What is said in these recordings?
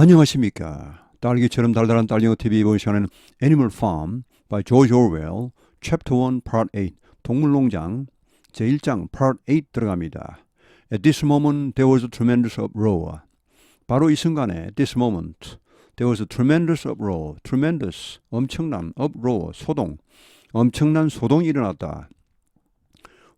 안녕하십니까. 딸기처럼 달달한 딸기어 TV 시간에는 Animal Farm by George Orwell Chapter 1 Part 8 동물농장 제1장 Part 8 들어갑니다. At this moment there was a tremendous uproar. 바로 이 순간에 this moment there was a tremendous uproar. tremendous 엄청난 uproar 소동 엄청난 소동이 일어났다.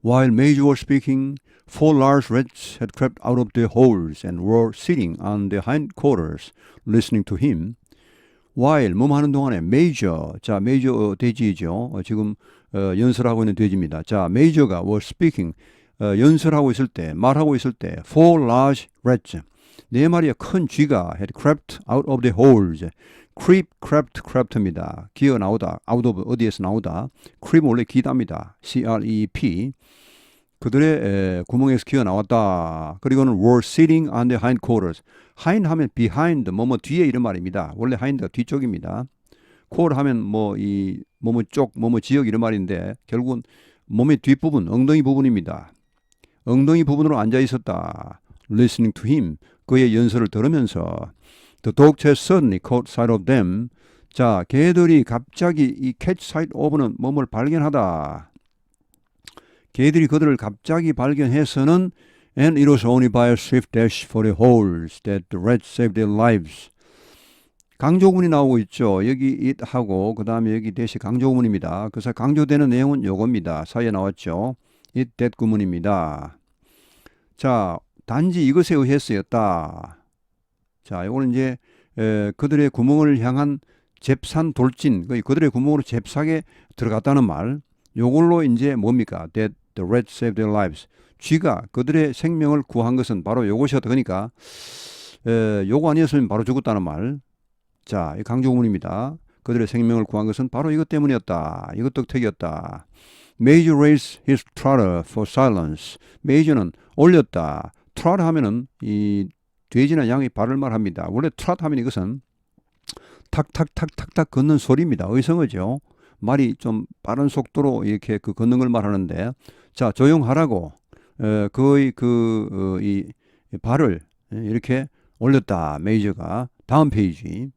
While Major was speaking, four large rats had crept out of their holes and were sitting on their hindquarters, listening to him. While 뭐뭐 하는 동안에 Major, 자 Major 어, 돼지죠. 어, 지금 어, 연설하고 있는 돼지입니다. 자 Major가 was speaking, 어, 연설하고 있을 때, 말하고 있을 때, four large rats, 네 마리의 큰 쥐가 had crept out of their holes. creep, crept, crept입니다. 기어 나오다, out of 어디에서 나오다. creep 원래 기답니다. C-R-E-P. 그들의 에, 구멍에서 기어 나왔다. 그리고는 were sitting on their hindquarters. hind 하면 behind, 뭐뭐 뒤에 이런 말입니다. 원래 hind가 뒤쪽입니다. core 하면 뭐 이 뭐뭐 쪽, 뭐뭐 지역 이런 말인데 결국은 몸의 뒷부분, 엉덩이 부분입니다. 엉덩이 부분으로 앉아 있었다. listening to him. 그의 연설을 들으면서 The dogs had suddenly caught sight of them. 자, 개들이 갑자기 이 catch sight of는 몸을 발견하다. 개들이 그들을 갑자기 발견해서는 and it was only by a swift dash for the holes that the rats saved their lives. 강조문이 나오고 있죠. 여기 it 하고 그 다음에 여기 대시 강조문입니다. 그래서 강조되는 내용은 요겁니다. 사이에 나왔죠. it that 구문입니다. 자, 단지 이것에 의해 쓰였다. 자, 이거는 이제 에, 그들의 구멍을 향한 잽산 돌진, 그 그들의 구멍으로 잽싸게 들어갔다는 말. 요걸로 이제 뭡니까? That the rats saved their lives. 쥐가 그들의 생명을 구한 것은 바로 요것이었다. 그러니까 에, 요거 아니었으면 바로 죽었다는 말. 자, 이 강조문입니다. 그들의 생명을 구한 것은 바로 이것 때문이었다. 이것 덕택이었다. Major raised his trotter for silence. Major는 올렸다. 트롯 하면은 이 돼지나 양이 발을 말합니다. 원래 트롯 하면 이것은 탁탁탁탁탁 걷는 소리입니다. 의성어죠. 말이 좀 빠른 속도로 이렇게 그 걷는 걸 말하는데 자 조용하라고 에, 거의 그이 어, 발을 이렇게 올렸다 메이저가 다음 페이지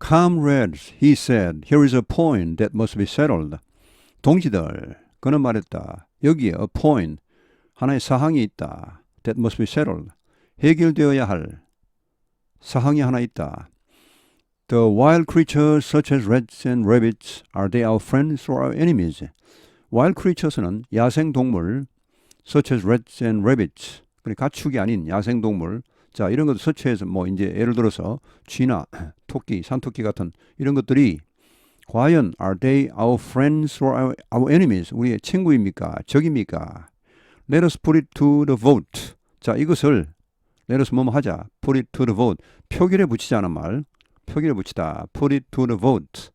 Comrades, he said, here is a point that must be settled. 동지들, 그는 말했다. 여기에 a point, 하나의 사항이 있다. That must be settled. 해결되어야 할 사항이 하나 있다. The wild creatures such as rats and rabbits, are they our friends or our enemies? Wild creatures는 야생 동물, such as rats and rabbits, 그러니까 가축이 아닌 야생 동물. 자, 이런 것도 서체에서 뭐 이제 예를 들어서 쥐나 토끼, 산토끼 같은 이런 것들이 과연 are they our friends or our, our enemies? 우리의 친구입니까? 적입니까? Let us put it to the vote. 자, 이것을 let us 뭐뭐 하자. put it to the vote. 표결에 붙이자는 말. 표결에 붙이다. put it to the vote.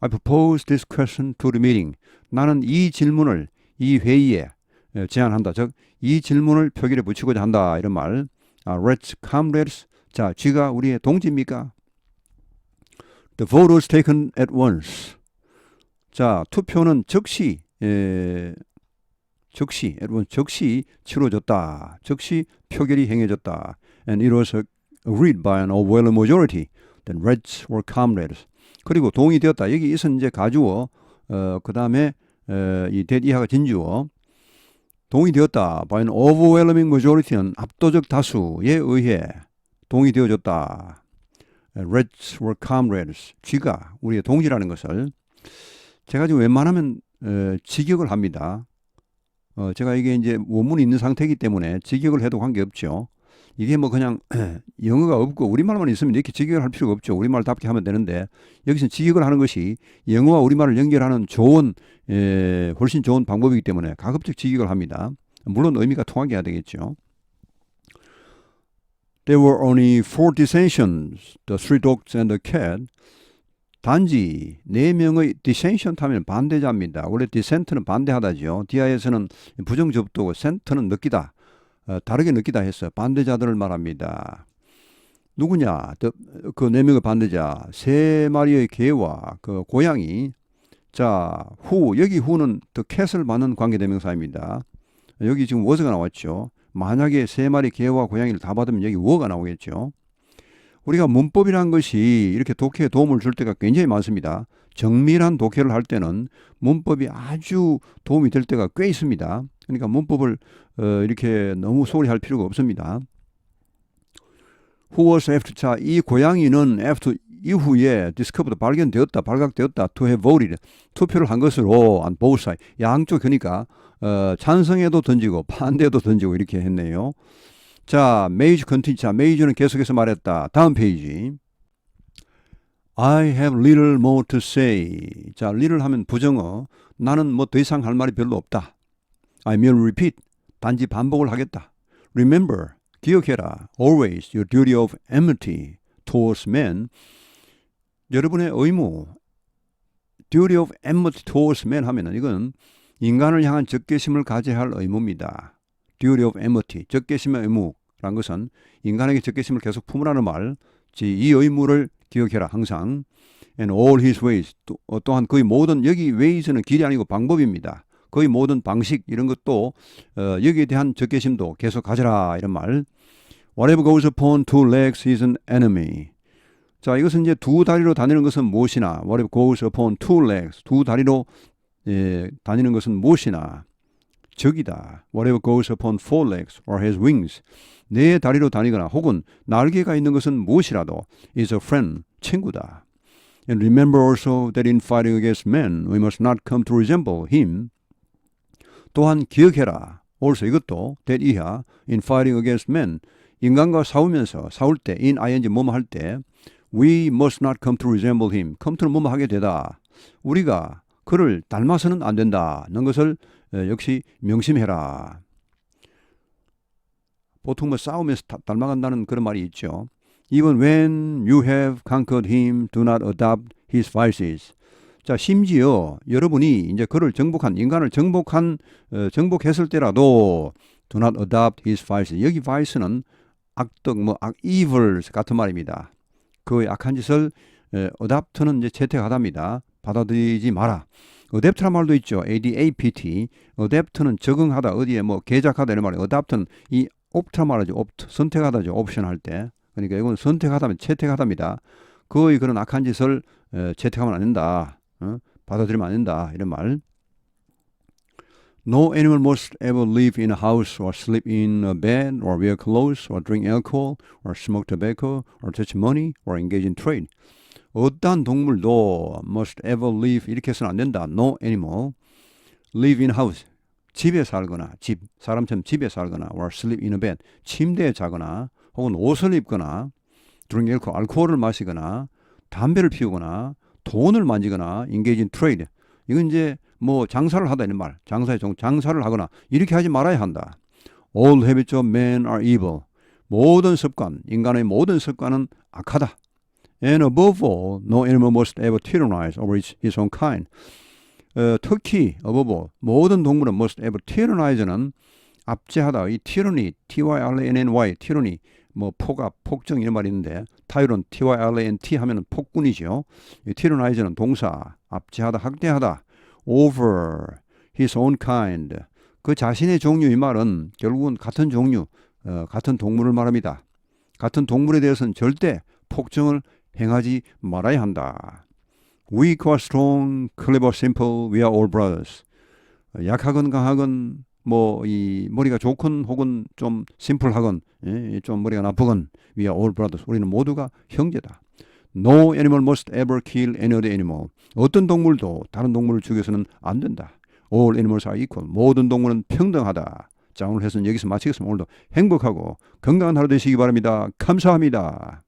I propose this question to the meeting. 나는 이 질문을 이 회의에 제안한다. 즉, 이 질문을 표결에 붙이고자 한다. 이런 말. 아, let's comrades. 자, 쥐가 우리의 동지입니까? The vote was taken at once. 자, 투표는 즉시 에, 즉시 여러분 즉시 치러졌다. 즉시 표결이 행해졌다. And it was agreed by an overwhelming majority that Reds were comrades. 그리고 동의되었다. 여기 있은 이제 가주어 어, 그 다음에 어, 이 대디하가 진주어 동의되었다. an overwhelming majority는 압도적 다수에 의해 동의되어졌다. Reds were comrades. 쥐가 우리의 동지라는 것을 제가 지금 웬만하면 어, 직역을 합니다. 어, 제가 이게 이제 원문이 있는 상태이기 때문에 직역을 해도 관계없죠. 이게 뭐 그냥 영어가 없고 우리말만 있으면 이렇게 직역을 할 필요가 없죠. 우리말답게 하면 되는데 여기서 직역을 하는 것이 영어와 우리말을 연결하는 좋은 에, 훨씬 좋은 방법이기 때문에 가급적 직역을 합니다. 물론 의미가 통하게 해야 되겠죠. There were only four dissensions, the three dogs and the cat. 단지 네 명의 dissension 하면 반대자입니다. 원래 dissent는 반대하다죠. 디아에서는 부정접두고 센트는 느끼다. 어, 다르게 느끼다 해서 반대자들을 말합니다. 누구냐? 그 네 명의 반대자 세 마리의 개와 그 고양이. 자, 후 여기 후는 더 캣을 받는 관계 대명사입니다. 여기 지금 워스가 나왔죠. 만약에 세 마리 개와 고양이를 다 받으면 여기 워가 나오겠죠. 우리가 문법이란 것이 이렇게 독해에 도움을 줄 때가 굉장히 많습니다. 정밀한 독해를 할 때는 문법이 아주 도움이 될 때가 꽤 있습니다. 그러니까 문법을 어, 이렇게 너무 소홀히 할 필요가 없습니다. Who was after 자, 이 고양이는 after 이후에 discovered 발견되었다, 발각되었다, to have voted 투표를 한 것으로 on both side 양쪽 그러니까 어, 찬성에도 던지고 반대에도 던지고 이렇게 했네요. 자, 메이즈 컨티뉴 자, 메이즈는 계속해서 말했다. 다음 페이지. I have little more to say. 자, little 하면 부정어. 나는 뭐 더 이상 할 말이 별로 없다. I merely repeat. 단지 반복을 하겠다. Remember. 기억해라. Always your duty of enmity towards men. 여러분의 의무. Duty of enmity towards men 하면은 이건 인간을 향한 적개심을 가져야 할 의무입니다. Duty of enmity. 적개심의 의무란 것은 인간에게 적개심을 계속 품으라는 말. 이 의무를 기억해라 항상. And all his ways 또, 어, 또한 그의 모든 여기 ways는 길이 아니고 방법입니다. 그의 모든 방식 이런 것도 어, 여기에 대한 적개심도 계속 가져라 이런 말. Whatever goes upon two legs is an enemy. 자 이것은 이제 두 다리로 다니는 것은 무엇이나 Whatever goes upon two legs 두 다리로 예, 다니는 것은 무엇이나 적이다. Whatever goes upon four legs or has wings 네 다리로 다니거나 혹은 날개가 있는 것은 무엇이라도 is a friend, 친구다. And remember also that in fighting against men, we must not come to resemble him. 또한 기억해라. also 이것도 that 이하 in fighting against men, 인간과 싸우면서 싸울 때 in ing 뭐뭐 할 때 we must not come to resemble him. come to는 뭐뭐 하게 되다. 우리가 그를 닮아서는 안 된다는 것을 역시 명심해라. 보통 뭐 싸우면서 닮아간다는 그런 말이 있죠. Even when you have conquered him, do not adopt his vices. 자, 심지어 여러분이 이제 그를 정복한 인간을 정복한 어, 정복했을 때라도 do not adopt his vices. 여기 vice는 악덕 뭐 악, evils 같은 말입니다. 그 악한 짓을 에, adopt는 이제 채택하답니다. 받아들이지 마라. adapt란 말도 있죠. adapt. adapt는 적응하다 어디에 뭐 개작하다 이런 말이에요. adopt는 이 opt란 말이죠. opt 선택하다죠. 옵션 할 때. 그러니까 이건 선택하다면 채택하답니다. 그의 그런 악한 짓을 에, 채택하면 안 된다. 어? 받아들이면 안 된다. 이런 말. No animal must ever live in a house or sleep in a bed or wear clothes or drink alcohol or smoke tobacco or touch money or engage in trade. 어떠한 동물도 must ever live 이렇게 해서는 안 된다. No animal live in house 집에 살거나 집 사람처럼 집에 살거나 or sleep in a bed 침대에 자거나 혹은 옷을 입거나 drink alcohol 알코올을 마시거나 담배를 피우거나 돈을 만지거나 in trade 이건 이제 뭐 장사를 하다 이런 말 장사에 종 장사를 하거나 이렇게 하지 말아야 한다. All habits of man are evil. 모든 습관 인간의 모든 습관은 악하다. And above all, no animal must ever tyrannize over its, his own kind. 어, 특히 above all, 모든 동물은 must ever tyrannize는 압제하다. 이 tyranny, t-y-r-a-n-n-y, tyranny, 뭐 폭압, 폭정 이런 말이 있는데 타이론, t-y-r-a-n-t 하면은 폭군이죠. 이 tyrannize는 동사, 압제하다, 학대하다. over his own kind. 그 자신의 종류 이 말은 결국은 같은 종류, 어, 같은 동물을 말합니다. 같은 동물에 대해서는 절대 폭정을 행하지 말아야 한다. Weak or strong, clever, simple, we are all brothers. 약하건 강하건 뭐 이 머리가 좋건 혹은 좀 심플하건 예, 좀 머리가 나쁘건 we are all brothers. 우리는 모두가 형제다. No animal must ever kill any other animal. 어떤 동물도 다른 동물을 죽여서는 안 된다. All animals are equal. 모든 동물은 평등하다. 자 오늘 해서는 여기서 마치겠습니다. 오늘도 행복하고 건강한 하루 되시기 바랍니다. 감사합니다.